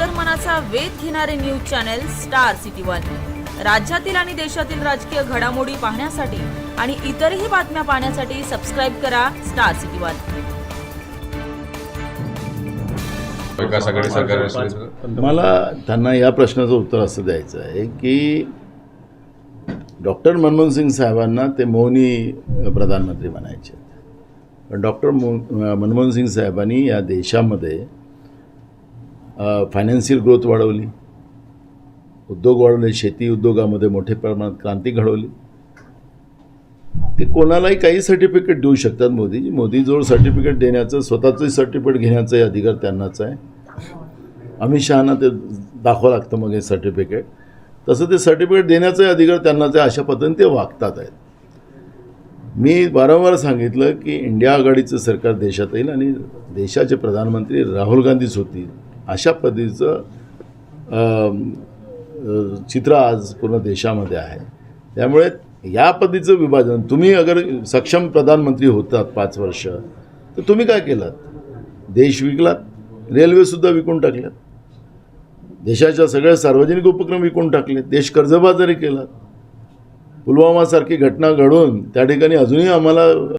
अंतर्मनाचा वेध घेणारे news channel star city one. राज्यातील आणि देशातील राजकीय घडामोडी पाहण्यासाठी आणि इतरही बातम्या पाहण्यासाठी सबस्क्राईब करा स्टार सिटी वन. मला त्यांना या प्रश्नाचं उत्तर असं द्यायचं आहे की डॉक्टर मनमोहन सिंग साहेबांना ते मौनी प्रधानमंत्री म्हणायचे. पण डॉक्टर मनमोहन सिंग साहेबांनी या देशामध्ये फायनान्शियल ग्रोथ वाढवली. उद्योग वाढवले शेती उद्योगामध्ये मोठ्या प्रमाणात क्रांती घडवली. ते कोणालाही काही सर्टिफिकेट देऊ शकतात मोदीजी मोदीजवळ सर्टिफिकेट देण्याचं स्वतःचं सर्टिफिकेट घेण्याचाही अधिकार त्यांनाच आहे. अमित शहाना ते दाखवावं लागतं मग हे सर्टिफिकेट तसं ते सर्टिफिकेट देण्याचाही अधिकार त्यांनाच आहे अशा पद्धतीने ते वागतात आहेत. मी वारंवार सांगितलं की इंडिया आघाडीचं सरकार देशात येईल आणि देशाचे प्रधानमंत्री राहुल गांधीच होतील. अशा पद्धतीचं चित्र आज पूर्ण देशामध्ये आहे. त्यामुळे या पद्धतीचं विभाजन तुम्ही अगर सक्षम प्रधानमंत्री होतात पाच वर्ष तर तुम्ही काय केलात? देश विकलात रेल्वेसुद्धा विकून टाकल्यात. देशाच्या सगळ्या सार्वजनिक उपक्रम विकून टाकले देश कर्जबाजारी केला पुलवामासारखी घटना घडून त्या ठिकाणी अजूनही आम्हाला